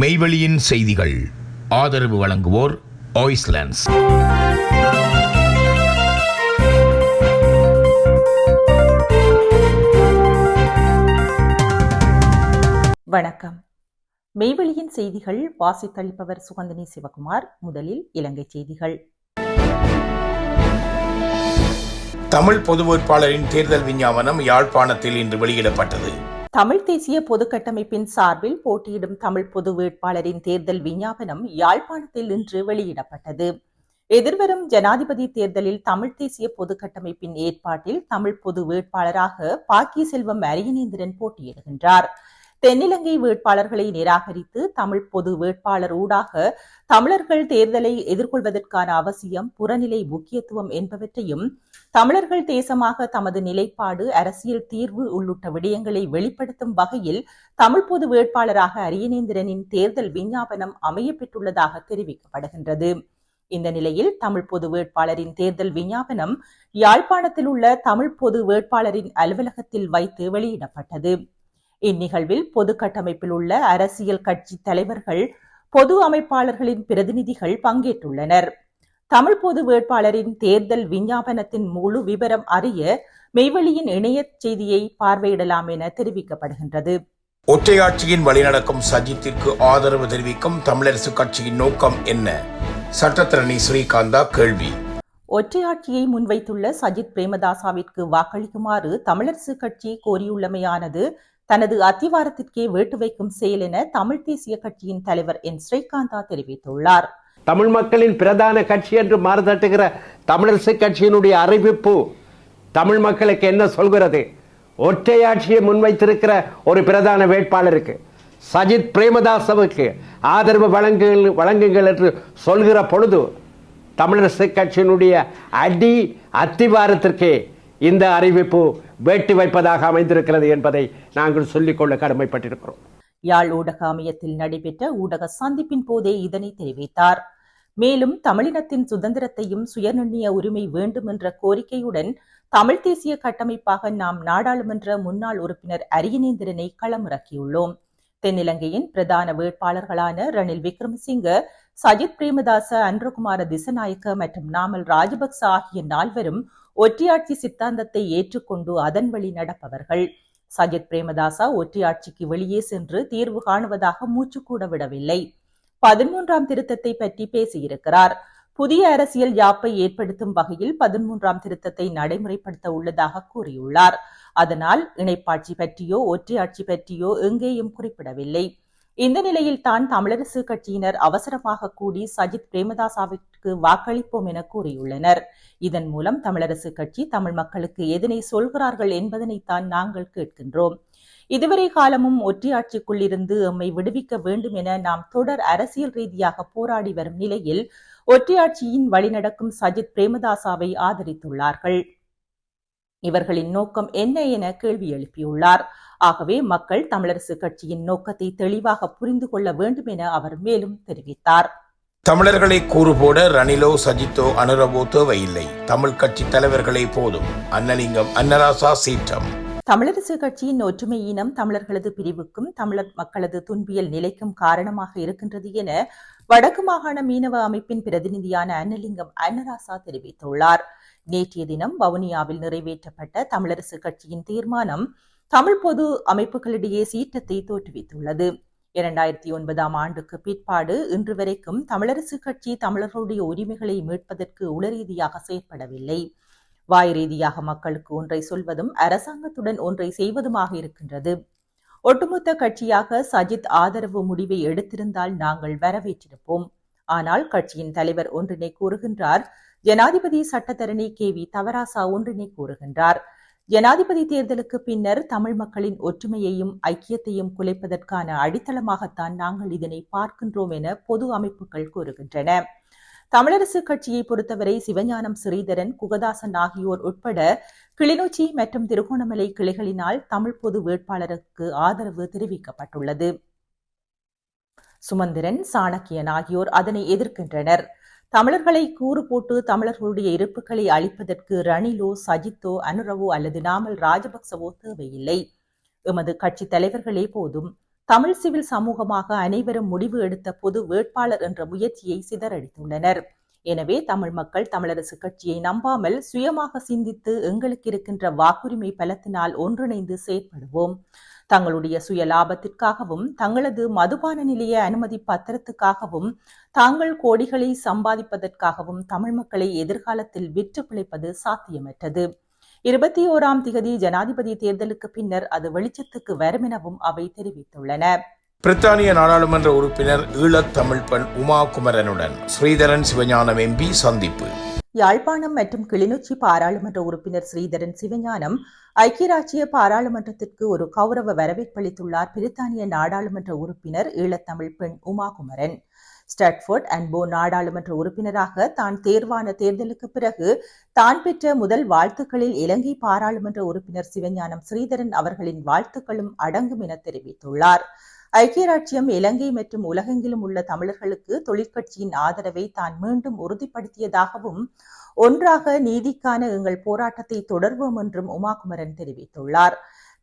மெய்வெளியின் செய்திகள். ஆதரவு வழங்குவோர் ஆய்ஸ்லாண்ட்ஸ் வணக்கம். மெய்வெளியின் செய்திகள் வாசித்தளிப்பவர் சுகந்தினி சிவகுமார் முதலில் இலங்கை செய்திகள். தமிழ் பொது வேட்பாளரின் தேர்தல் விஞ்ஞாபனம் யாழ்ப்பாணத்தில் இன்று வெளியிடப்பட்டது. தமிழ் தேசிய பொதுக்கட்டமைப்பின் சார்பில் போட்டியிடும் தமிழ் பொது வேட்பாளரின் தேர்தல் விஞ்ஞாபனம் யாழ்ப்பாணத்தில் இன்று வெளியிடப்பட்டது. எதிர்வரும் ஜனாதிபதி தேர்தலில் தமிழ் தேசிய பொதுக்கட்டமைப்பின் ஏற்பாட்டில் தமிழ் பொது வேட்பாளராக பாக்கிய செல்வம் அரியநேந்திரன் போட்டியிடுகின்றார். தென்னிலங்கை வேட்பாளர்களை நிராகரித்து தமிழ் பொது வேட்பாளர் ஊடாக தமிழர்கள் தேர்தலை எதிர்கொள்வதற்கான அவசியம் புறநிலை முக்கியத்துவம் என்பவற்றையும் தமிழர்கள் தேசமாக தமது நிலைப்பாடு அரசியல் தீர்வு உள்ளிட்ட விடயங்களை வெளிப்படுத்தும் வகையில் தமிழ் பொது வேட்பாளராக அரியநேந்திரனின் தேர்தல் விஞ்ஞாபனம் அமையப்பெற்றுள்ளதாக தெரிவிக்கப்படுகின்றது. இந்த நிலையில் தமிழ் பொது வேட்பாளரின் தேர்தல் விஞ்ஞாபனம் யாழ்ப்பாணத்தில் உள்ள தமிழ் பொது வேட்பாளரின் அலுவலகத்தில் வைத்து வெளியிடப்பட்டது. இந்நிகழ்வில் பொது கட்டமைப்பில் உள்ள அரசியல் கட்சி தலைவர்கள் பொது அமைப்பாளர்களின் பிரதிநிதிகள் பங்கேற்றுள்ளனர். தமிழ் பொது வேட்பாளரின் தேர்தல் விஞ்ஞாபனத்தின் முழு விவரம் அறிய மெய்வெளியின் இணைய செய்தியை பார்வையிடலாம் என தெரிவிக்கப்படுகின்றது. ஒற்றையாட்சியின் வழிநடக்கும் சஜித்திற்கு ஆதரவு தெரிவிக்கும் தமிழரசு கட்சியின் நோக்கம் என்ன? சட்டத்தரணி ஸ்ரீகாந்தா கேள்வி. ஒற்றையாட்சியை முன்வைத்துள்ள சஜித் பிரேமதாசாவிற்கு வாக்களிக்குமாறு தமிழரசு கட்சி கோரியுள்ளமையானது தனது அத்திவாரத்திற்கே வேட்டு வைக்கும் செயல் என தமிழ் தேசிய கட்சியின் தலைவர் என். ஸ்ரீகாந்தா தெரிவித்துள்ளார். தமிழ் மக்களின் பிரதான கட்சி என்று மாறுதட்டுகிற தமிழரசு கட்சியினுடைய அறிவிப்பு தமிழ் மக்களுக்கு என்ன சொல்கிறது? ஒற்றையாட்சியை முன்வைத்திருக்கிற ஒரு பிரதான வேட்பாளருக்கு சஜித் பிரேமதாசவுக்கு ஆதரவு வழங்குங்கள் வழங்குங்கள் என்று சொல்கிற பொழுது தமிழரசு கட்சியினுடைய அடி அத்திவாரத்திற்கே இந்த அறிவிப்பு வேட்டி வைப்பதாக அமைந்திருக்கிறது என்பதை நாங்கள் சொல்லிக்கொள்ள கடமைப்பட்டிருக்கிறோம். யாழ் ஊடக அமையத்தில் நடைபெற்ற ஊடக சந்திப்பின் போதே இதனை தெரிவித்தார். மேலும் தமிழினத்தின் சுதந்திரத்தையும் சுயநிர்ணய உரிமை வேண்டும் என்ற கோரிக்கையுடன் தமிழ் தேசிய கட்டமைப்பாக நாம் நாடாளுமன்ற முன்னாள் உறுப்பினர் அரியநேந்திரனை களமிறக்கியுள்ளோம். தென்னிலங்கையின் பிரதான வேட்பாளர்களான ரணில் விக்ரமசிங்க சஜித் பிரேமதாச அன்றகுமார திசநாயக்க மற்றும் நாமல் ராஜபக்ச ஆகிய நால்வரும் ஒற்றையாட்சி சித்தாந்தத்தை ஏற்றுக்கொண்டு அதன் வழி நடப்பவர்கள். சஜித் பிரேமதாசா ஒற்றையாட்சிக்கு வெளியே சென்று தீர்வு காணுவதாக மூச்சு கூட விடவில்லை. பதிமூன்றாம் திருத்தத்தை பற்றி பேசியிருக்கிறார். புதிய அரசியல் யாப்பை ஏற்படுத்தும் வகையில் பதிமூன்றாம் திருத்தத்தை நடைமுறைப்படுத்த உள்ளதாக கூறியுள்ளார். அதனால் இணைப்பாட்சி பற்றியோ ஒற்றையாட்சி பற்றியோ எங்கேயும் குறிப்பிடவில்லை. இந்த நிலையில் தான் தமிழரசு கட்சியினர் அவசரமாக கூடி சஜித் பிரேமதாசாவிற்கு வாக்களிப்போம் என கூறியுள்ளனர். இதன் மூலம் தமிழரசு கட்சி தமிழ் மக்களுக்கு எதனை சொல்கிறார்கள் என்பதனைத்தான் நாங்கள் கேட்கின்றோம். இதுவரை காலமும் ஒற்றையாட்சிக்குள் இருந்து எம்மை விடுவிக்க வேண்டும் என நாம் தொடர் அரசியல் ரீதியாக போராடி வரும் நிலையில் ஒற்றையாட்சியின் வழிநடக்கும் சஜித் பிரேமதாசாவை ஆதரித்துள்ளார்கள். இவர்களின் நோக்கம் என்ன என கேள்வி எழுப்பியுள்ளார். ஆகவே மக்கள் தமிழரசு கட்சியின் நோக்கத்தை தெளிவாக புரிந்து கொள்ள வேண்டும் என அவர் மேலும் தெரிவித்தார். தமிழர்களை கூறு போட ரணிலோ சஜித்தோ அனுரவோ தேவையில்லை. தமிழ் கட்சி தலைவர்களே போதும். அன்னலிங்கம் அன்னராசா சீற்றம். தமிழரசு கட்சியின் ஒற்றுமை இனம் தமிழர்களது பிரிவுக்கும் தமிழர் மக்களது துன்பியல் நிலைக்கும் காரணமாக இருக்கின்றது என வடக்கு மாகாண மீனவ அமைப்பின் பிரதிநிதியான அன்னலிங்கம் அன்னராசா தெரிவித்துள்ளார். நேற்றைய தினம் வவுனியாவில் நிறைவேற்றப்பட்ட தமிழரசு கட்சியின் தீர்மானம் தமிழ் பொது அமைப்புகளிடையே சீற்றத்தை தோற்றுவித்துள்ளது. இரண்டாயிரத்தி ஒன்பதாம் ஆண்டுக்கு பிற்பாடு இன்று வரைக்கும் தமிழரசு கட்சி தமிழர்களுடைய உரிமைகளை மீட்பதற்கு உளரீதியாக செயற்படவில்லை. வாய் ரீதியாக மக்களுக்கு ஒன்றை சொல்வதும் அரசாங்கத்துடன் ஒன்றை செய்வதுமாக இருக்கின்றது. ஒட்டுமொத்த கட்சியாக சஜித் ஆதரவு முடிவை எடுத்திருந்தால் நாங்கள் வரவேற்றிருப்போம். ஆனால் கட்சியின் தலைவர் ஒன்றினை கூறுகின்றார். ஜனாதிபதி சட்டத்தரணி கே வி தவராசா ஒன்றினை கூறுகின்றார். ஜனாதிபதி தேர்தலுக்கு பின்னர் தமிழ் மக்களின் ஒற்றுமையையும் ஐக்கியத்தையும் குலைப்பதற்கான அடித்தளமாகத்தான் நாங்கள் இதனை பார்க்கின்றோம் என பொது அமைப்புகள் கூறுகின்றன. தமிழரசு கட்சியை பொறுத்தவரை சிவஞானம் ஸ்ரீதரன் குகதாசன் ஆகியோர் உட்பட கிளிநொச்சி மற்றும் திருகோணமலை கிளைகளினால் தமிழ் பொது வேட்பாளருக்கு ஆதரவு தெரிவிக்கப்பட்டுள்ளது. சுமந்திரன் சாணக்கியன் ஆகியோர் அதனை எதிர்க்கின்றனர். தமிழர்களை கூறு போட்டு தமிழர்களுடைய இருப்புகளை அழிப்பதற்கு ரணிலோ சஜித்தோ அனுரவோ அல்லது நாமல் ராஜபக்சவோ தேவையில்லை. எமது கட்சி தலைவர்களே போதும். தமிழ் சிவில் சமூகமாக அனைவரும் முடிவு எடுத்த பொது வேட்பாளர் என்ற முயற்சியை சிதறடித்துள்ளனர். எனவே தமிழ் மக்கள் தமிழரசு கட்சியை நம்பாமல் சுயமாக சிந்தித்து எங்களுக்கு இருக்கின்ற வாக்குரிமை பலத்தினால் ஒன்றிணைந்து செயற்படுவோம். தங்களுடைய சுய லாபத்திற்காகவும் தங்களது மதுபான நிலைய அனுமதி பத்திரத்துக்காகவும் தாங்கள் கோடிகளை சம்பாதிப்பதற்காகவும் தமிழ் மக்களை எதிர்காலத்தில் விற்று பிழைப்பது சாத்தியமற்றது. இருபத்தி ஓராம் திகதி ஜனாதிபதி தேர்தலுக்கு பின்னர் அது வெளிச்சத்துக்கு வரும் எனவும் அவை தெரிவித்துள்ளன. பிரித்தானிய நாடாளுமன்ற உறுப்பினர் ஈழத் தமிழ் பெண் உமா குமரனுடன் ஸ்ரீதரன் சிவஞானம் எம்பி சந்திப்பு. யாழ்ப்பாணம் மற்றும் கிளிநொச்சி பாராளுமன்ற உறுப்பினர் ஸ்ரீதரன் சிவஞானம் ஐக்கிய ராச்சிய பாராளுமன்றத்திற்கு ஒரு கௌரவ வரவேற்பளித்துள்ளார் பிரித்தானிய நாடாளுமன்ற உறுப்பினர் ஈழத்தமிழ் பெண் உமா குமரன் ஸ்டட்ஃபோர்ட் அன்போ நாடாளுமன்ற உறுப்பினராக தான் தேர்வான தேர்தலுக்கு பிறகு தான் பெற்ற முதல் வாழ்த்துக்களில் இலங்கை பாராளுமன்ற உறுப்பினர் சிவஞானம் ஸ்ரீதரன் அவர்களின் வாழ்த்துக்களும் அடங்கும் என தெரிவித்துள்ளார். ஐக்கிய ராச்சியம் இலங்கை மற்றும் உலகெங்கிலும் உள்ள தமிழர்களுக்கு தொழிற்கட்சியின் ஆதரவை தான் மீண்டும் உறுதிப்படுத்தியதாகவும் ஒன்றாக நீதிக்கான எங்கள் போராட்டத்தை தொடர்வோம் என்றும் உமாகுமரன் தெரிவித்துள்ளார்.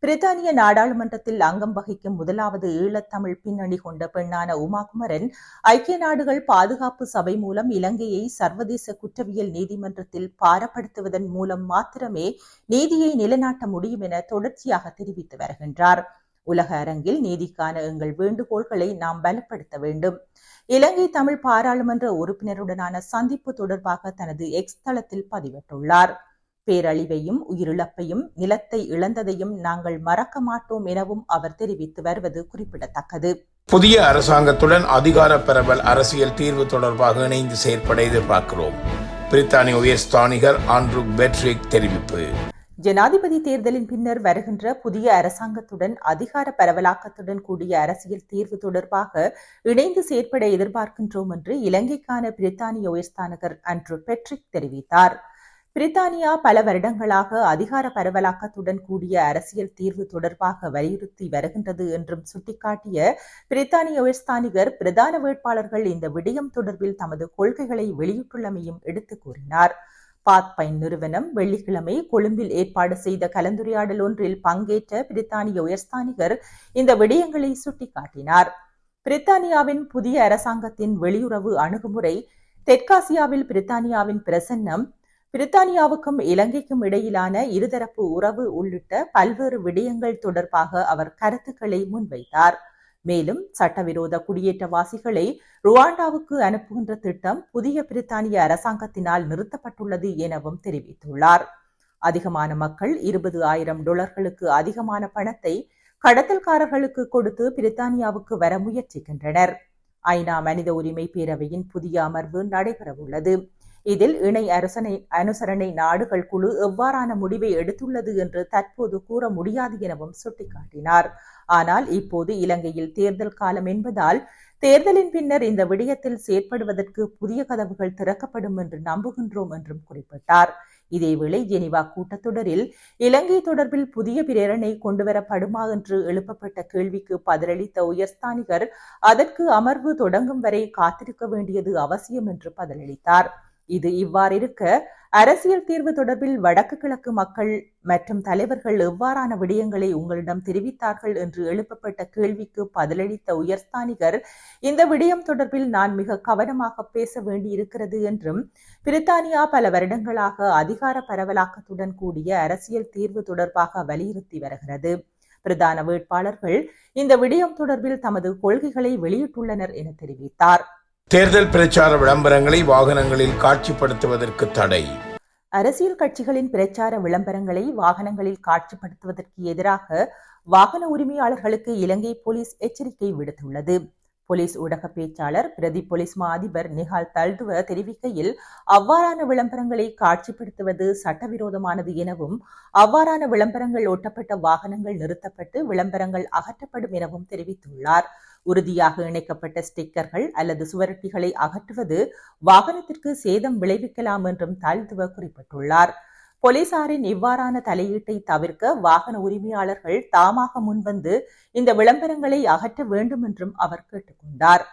பிரித்தானிய நாடாளுமன்றத்தில் அங்கம் வகிக்கும் முதலாவது ஈழத்தமிழ் பின்னணி கொண்ட பெண்ணான உமாகுமரன் ஐக்கிய நாடுகள் பாதுகாப்பு சபை மூலம் இலங்கையை சர்வதேச குற்றவியல் நீதிமன்றத்தில் பாரப்படுத்துவதன் மூலம் மாத்திரமே நீதியை நிலைநாட்ட முடியும் என தொடர்ச்சியாக தெரிவித்து வருகின்றார். உலக அரங்கில் நீதிக்கான எங்கள் வேண்டுகோள்களை நாம் பலப்படுத்த வேண்டும். இலங்கை தமிழ் பாராளுமன்ற உறுப்பினருடனான சந்திப்பு தொடர்பாக தனது எக்ஸ் தளத்தில் பதிவிட்டுள்ளார். பேரழிவையும் உயிரிழப்பையும் நிலத்தை இழந்ததையும் நாங்கள் மறக்க மாட்டோம் எனவும் அவர் தெரிவித்து வருவது குறிப்பிடத்தக்கது. புதிய அரசாங்கத்துடன் அதிகார பரவல் அரசியல் தீர்வு தொடர்பாக இணைந்து செயற்பட எதிர்பார்க்கிறோம். பிரித்தானிய உயர்ஸ்தானிகர் ஆண்ட்ரூ பெட்ரிக் தெரிவிப்பு. ஜனாதிபதி தேர்தலின் பின்னர் வருகின்ற புதிய அரசாங்கத்துடன் அதிகார பரவலாக்கத்துடன் கூடிய அரசியல் தீர்வு தொடர்பாக இணைந்து செயற்பட எதிர்பார்க்கின்றோம் என்று இலங்கைக்கான பிரித்தானிய உயர்ஸ்தானகர் அண்ட்ரூ பெட்ரிக் தெரிவித்தார். பிரித்தானியா பல வருடங்களாக அதிகார பரவலாக்கத்துடன் கூடிய அரசியல் தீர்வு தொடர்பாக வலியுறுத்தி வருகின்றது என்றும் சுட்டிக்காட்டிய பிரித்தானிய உயர்ஸ்தானிகர் பிரதான வேட்பாளர்கள் இந்த விடயம் தொடர்பில் தமது கொள்கைகளை வெளியிட்டுள்ளமையும் எடுத்து கூறினார். பாத்பைன் நிறுவனம் வெள்ளிக்கிழமை கொழும்பில் ஏற்பாடு செய்த கலந்துரையாடல் ஒன்றில் பங்கேற்ற பிரித்தானிய உயர்ஸ்தானிகர் இந்த விடயங்களை சுட்டிக்காட்டினார். பிரித்தானியாவின் புதிய அரசாங்கத்தின் வெளியுறவு அணுகுமுறை தெற்காசியாவில் பிரித்தானியாவின் பிரசன்னம் பிரித்தானியாவுக்கும் இலங்கைக்கும் இடையிலான இருதரப்பு உறவு உள்ளிட்ட பல்வேறு விடயங்கள் தொடர்பாக அவர் கருத்துக்களை முன்வைத்தார். மேலும் சட்டவிரோத குடியேற்றவாசிகளை ருவாண்டாவுக்கு அனுப்புகின்ற திட்டம் புதிய பிரித்தானிய அரசாங்கத்தினால் நிறுத்தப்பட்டுள்ளது எனவும் தெரிவித்துள்ளார். அதிகமான மக்கள் இருபது ஆயிரம் டொலர்களுக்கு அதிகமான பணத்தை கடத்தல்காரர்களுக்கு கொடுத்து பிரித்தானியாவுக்கு வர முயற்சிக்கின்றனர். ஐநா மனித உரிமை பேரவையின் புதிய அமர்வு நடைபெறவுள்ளது. இதில் இணை அரசனை அனுசரணை நாடுகள் குழு எவ்வாறான முடிவை எடுத்துள்ளது என்று தற்போது கூற முடியாது எனவும் சுட்டிக்காட்டினார். ஆனால் இப்போது இலங்கையில் தேர்தல் காலம் என்பதால் தேர்தலின் பின்னர் இந்த விடயத்தில் செயற்படுவதற்கு புதிய கதவுகள் திறக்கப்படும் என்று நம்புகின்றோம் என்றும் குறிப்பிட்டார். இதேவேளை ஜெனிவா கூட்டத்தொடரில் இலங்கை தொடர்பில் புதிய பிரேரணை கொண்டுவரப்படுமா என்று எழுப்பப்பட்ட கேள்விக்கு பதிலளித்த உயர்ஸ்தானிகர் அதற்கு அமர்வு தொடங்கும் வரை காத்திருக்க வேண்டியது அவசியம் என்று பதிலளித்தார். இது இவ்வாறிருக்க அரசியல் தீர்வு தொடர்பில் வடக்கு கிழக்கு மக்கள் மற்றும் தலைவர்கள் எவ்வாறான விடயங்களை உங்களிடம் தெரிவித்தார்கள் என்று எழுப்பப்பட்ட கேள்விக்கு பதிலளித்த உயர்ஸ்தானிகர் இந்த விடயம் தொடர்பில் நான் மிக கவனமாக பேச வேண்டியிருக்கிறது என்றும் பிரித்தானியா பல வருடங்களாக அதிகார பரவலாக்கத்துடன் கூடிய அரசியல் தீர்வு தொடர்பாக வலியுறுத்தி வருகிறது. பிரதான வேட்பாளர்கள் இந்த விடயம் தொடர்பில் தமது கொள்கைகளை வெளியிட்டுள்ளனர் என தெரிவித்தார். தேர்தல் பிரச்சார விளம்பரங்களை வாகனங்களில் காட்சிப்படுத்துவதற்கு தடை. அரசியல் கட்சிகளின் பிரச்சார விளம்பரங்களை வாகனங்களில் காட்சிப்படுத்துவதற்கு எதிராக வாகன உரிமையாளர்களுக்கு இலங்கை போலீஸ் எச்சரிக்கை விடுத்துள்ளது. போலீஸ் ஊடக பேச்சாளர் பிரதி போலீஸ் மா அதிபர் நிஹால் தல்துவ தெரிவிக்கையில் அவ்வாறான விளம்பரங்களை காட்சிப்படுத்துவது சட்டவிரோதமானது எனவும் அவ்வாறான விளம்பரங்கள் ஒட்டப்பட்ட வாகனங்கள் நிறுத்தப்பட்டு விளம்பரங்கள் அகற்றப்படும் எனவும் தெரிவித்துள்ளார். உறுதியாக இணைக்கப்பட்ட ஸ்டிக்கர்கள் அல்லது சுவரொட்டிகளை அகற்றுவது வாகனத்திற்கு சேதம் விளைவிக்கலாம் என்றும் தாழ்த்துவ குறிப்பிட்டுள்ளார். போலீசாரின் இவ்வாறான தலையீட்டை தவிர்க்க வாகன உரிமையாளர்கள் தாமாக முன்வந்து இந்த விளம்பரங்களை அகற்ற வேண்டும் என்றும் அவர் கேட்டுக்கொண்டார்.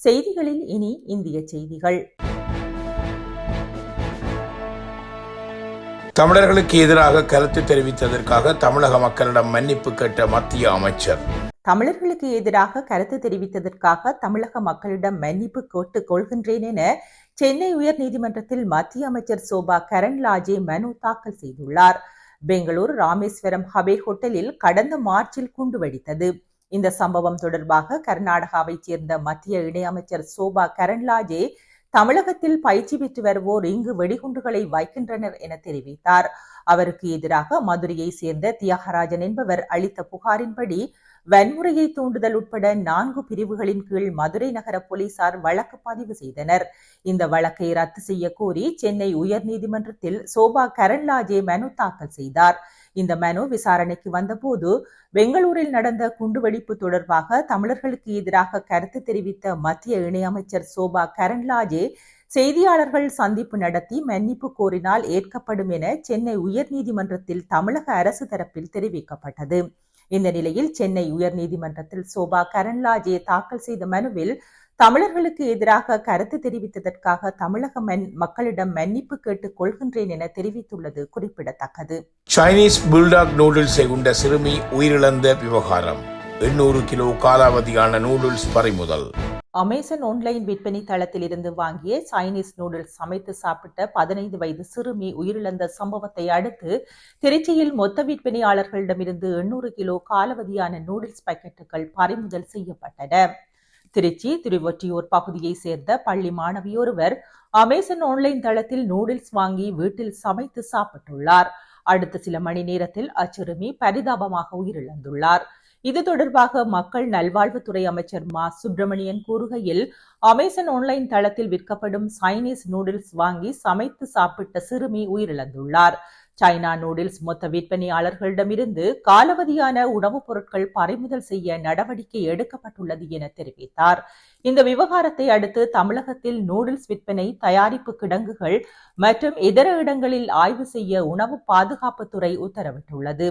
செய்திகளில் இனி இந்திய செய்திகள். தமிழர்களுக்கு எதிராக கருத்து தெரிவித்ததற்காக தமிழக மக்களிடம் மன்னிப்பு கேட்ட மத்திய அமைச்சர். தமிழர்களுக்கு எதிராக கருத்து தெரிவித்ததற்காக தமிழக மக்களிடம் மன்னிப்பு கேட்டுக் கொள்கின்றேன் என சென்னை உயர்நீதிமன்றத்தில் மத்திய அமைச்சர் சோபா கரண்லாஜே மனு தாக்கல் செய்துள்ளார். பெங்களூர் ராமேஸ்வரம் ஹபே ஹோட்டலில் கடந்த மார்ச்சில் குண்டு வெடித்தது. இந்த சம்பவம் தொடர்பாக கர்நாடகாவைச் சேர்ந்த மத்திய இணையமைச்சர் சோபா கரண்லாஜே தமிழகத்தில் பயிற்சி பெற்று வருவோர் இங்கு வெடிகுண்டுகளை வைக்கின்றனர் என தெரிவித்தார். அவருக்கு எதிராக மதுரையை சேர்ந்த தியாகராஜன் என்பவர் அளித்த புகாரின்படி வன்முறையை தூண்டுதல் உட்பட நான்கு பிரிவுகளின் கீழ் மதுரை நகர போலீசார் வழக்கு பதிவு செய்தனர். இந்த வழக்கை ரத்து செய்ய கோரி சென்னை உயர்நீதிமன்றத்தில் சோபா கரண்லாஜே மனு தாக்கல் செய்தார். இந்த மனு விசாரணைக்கு வந்தபோது பெங்களூரில் நடந்த குண்டுவெடிப்பு தொடர்பாக தமிழர்களுக்கு எதிராக கருத்து தெரிவித்த மத்திய இணையமைச்சர் சோபா கரண்லாஜே செய்தியாளர்கள் சந்திப்பு நடத்தி மன்னிப்பு கோரினால் ஏற்கப்படும் என சென்னை உயர்நீதிமன்றத்தில் தமிழக அரசு தரப்பில் தெரிவிக்கப்பட்டது. இந்த நிலையில் சென்னை உயர்நீதிமன்றத்தில் சோபா கரண்லாஜே தாக்கல் செய்த மனுவில் தமிழர்களுக்கு எதிராக கருத்து தெரிவித்ததற்காக தமிழக மக்களிடம் மன்னிப்பு கேட்டுக் கொள்கின்றேன் என தெரிவித்துள்ளது குறிப்பிடத்தக்கது. சைனீஸ் புல்டாக் நூடுல்ஸை உண்ட சிறுமி உயிரிழந்த விவகாரம். எண்ணூறு கிலோ காலாவதியான நூடுல்ஸ் பறிமுதல். அமேசன் ஆன்லைன் விற்பனை தளத்தில் இருந்து வாங்கிய சைனீஸ் நூடுல்ஸ் சமைத்து சாப்பிட்ட பதினைந்து வயது சிறுமி உயிரிழந்த சம்பவத்தை அடுத்து திருச்சியில் மொத்த விற்பனையாளர்களிடமிருந்து எண்ணூறு கிலோ காலாவதியான நூடுல்ஸ் பாக்கெட்டுகள் பறிமுதல் செய்யப்பட்டன. திருச்சி திருவொற்றியூர் பகுதியை சேர்ந்த பள்ளி மாணவியொருவர் அமேசன் ஆன்லைன் தளத்தில் நூடுல்ஸ் வாங்கி வீட்டில் சமைத்து சாப்பிட்டுள்ளார். அடுத்த சில மணி நேரத்தில் அச்சிறுமி பரிதாபமாக உயிரிழந்துள்ளார். இது தொடர்பாக மக்கள் நல்வாழ்வுத்துறை அமைச்சர் மா. சுப்பிரமணியன் கூறுகையில் அமேசான் ஆன்லைன் தளத்தில் விற்கப்படும் சைனீஸ் நூடுல்ஸ் வாங்கி சமைத்து சாப்பிட்ட சிறுமி உயிரிழந்துள்ளார். சைனா நூடுல்ஸ் மொத்த விற்பனையாளர்களிடமிருந்து காலவதியான உணவுப் பொருட்கள் பறிமுதல் செய்ய நடவடிக்கை எடுக்கப்பட்டுள்ளது என தெரிவித்தார். இந்த விவகாரத்தை அடுத்து தமிழகத்தில் நூடுல்ஸ் விற்பனை தயாரிப்பு கிடங்குகள் மற்றும் இதர இடங்களில் ஆய்வு செய்ய உணவு பாதுகாப்புத்துறை உத்தரவிட்டுள்ளது.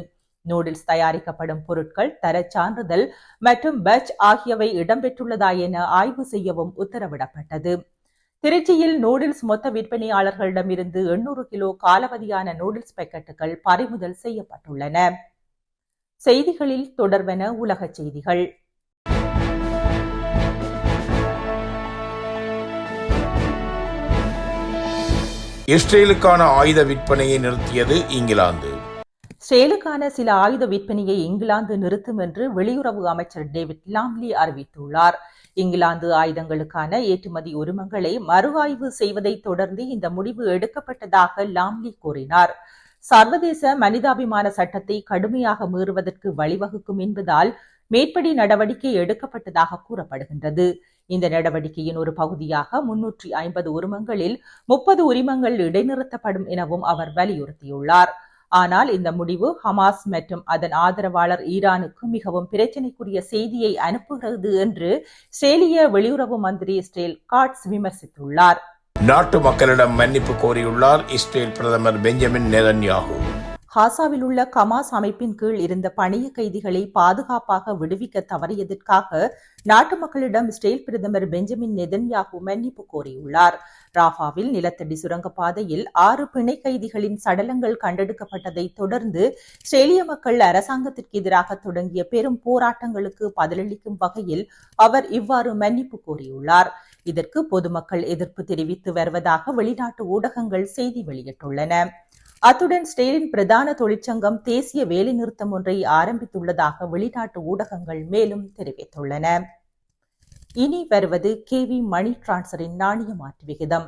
நூடுல்ஸ் தயாரிக்கப்படும் பொருட்கள் தரச் சான்றிதழ் மற்றும் பட்ச் ஆகியவை இடம்பெற்றுள்ளதா என ஆய்வு செய்யவும் உத்தரவிடப்பட்டது. திருச்சியில் நூடுல்ஸ் மொத்த விற்பனையாளர்களிடமிருந்து எண்ணூறு கிலோ காலவதியான நூடுல்ஸ் பேக்கெட்டுகள் பறிமுதல் செய்யப்பட்டுள்ளன. செய்திகளில் தொடர்வன உலகச் செய்திகள். இஸ்ரேலுக்கான ஆயுத விற்பனையை நிறுத்தியது இங்கிலாந்து. செயலுக்கான சில ஆயுத விற்பனையை இங்கிலாந்து நிறுத்தும் என்று வெளியுறவு அமைச்சர் டேவிட் லாம்லி அறிவித்துள்ளார். இங்கிலாந்து ஆயுதங்களுக்கான ஏற்றுமதி உரிமங்களை மறு ஆய்வு செய்வதை தொடர்ந்து இந்த முடிவு எடுக்கப்பட்டதாக லாம்லி கூறினார். சர்வதேச மனிதாபிமான சட்டத்தை கடுமையாக மீறுவதற்கு வழிவகுக்கும் என்பதால் மேற்படி நடவடிக்கை எடுக்கப்பட்டதாக கூறப்படுகின்றது. இந்த நடவடிக்கையின் ஒரு பகுதியாக முன்னூற்றி ஐம்பது உரிமங்களில் முப்பது உரிமங்கள் இடைநிறுத்தப்படும் எனவும் அவர் வலியுறுத்தியுள்ளார். ஆனால் இந்த முடிவு ஹமாஸ் மற்றும் அதன் ஆதரவாளர் ஈரானுக்கு மிகவும் பிரச்சனைக்குரிய செய்தியை அனுப்புகிறது என்று இஸ்ரேலிய வெளியுறவு மந்திரி ஸ்டேல் காட்ஸ் விமர்சித்துள்ளார். நாட்டு மக்களிடம் மன்னிப்பு கோரியுள்ளார் இஸ்ரேல் பிரதமர் பெஞ்சமின் நெதன்யாகு. ஹாசாவில் உள்ள கமாஸ் அமைப்பின் கீழ் இருந்த பணிய கைதிகளை பாதுகாப்பாக விடுவிக்க தவறியதற்காக நாட்டு மக்களிடம் இஸ்ரேல் பிரதமர் பெஞ்சமின் நெதன்யாகு மன்னிப்பு கோரியுள்ளார். ராஃபாவில் நிலத்தடி சுரங்கப்பாதையில் ஆறு பிணை கைதிகளின் சடலங்கள் கண்டெடுக்கப்பட்டதை தொடர்ந்து இஸ்ரேலிய மக்கள் அரசாங்கத்திற்கு எதிராக தொடங்கிய பெரும் போராட்டங்களுக்கு பதிலளிக்கும் வகையில் அவர் இவ்வாறு மன்னிப்பு கோரியுள்ளார். இதற்கு பொதுமக்கள் எதிர்ப்பு தெரிவித்து வருவதாக வெளிநாட்டு ஊடகங்கள் செய்தி வெளியிட்டுள்ளன. அத்துடன் ஸ்டெயினின் பிரதான தொழிற்சங்கம் தேசிய வேலைநிறுத்தம் ஒன்றை ஆரம்பித்துள்ளதாக வெளிநாட்டு ஊடகங்கள் மேலும் தெரிவித்துள்ளன. இனி வருவது கே வி மணி டிரான்சரின் நாணய மாற்று விகிதம்.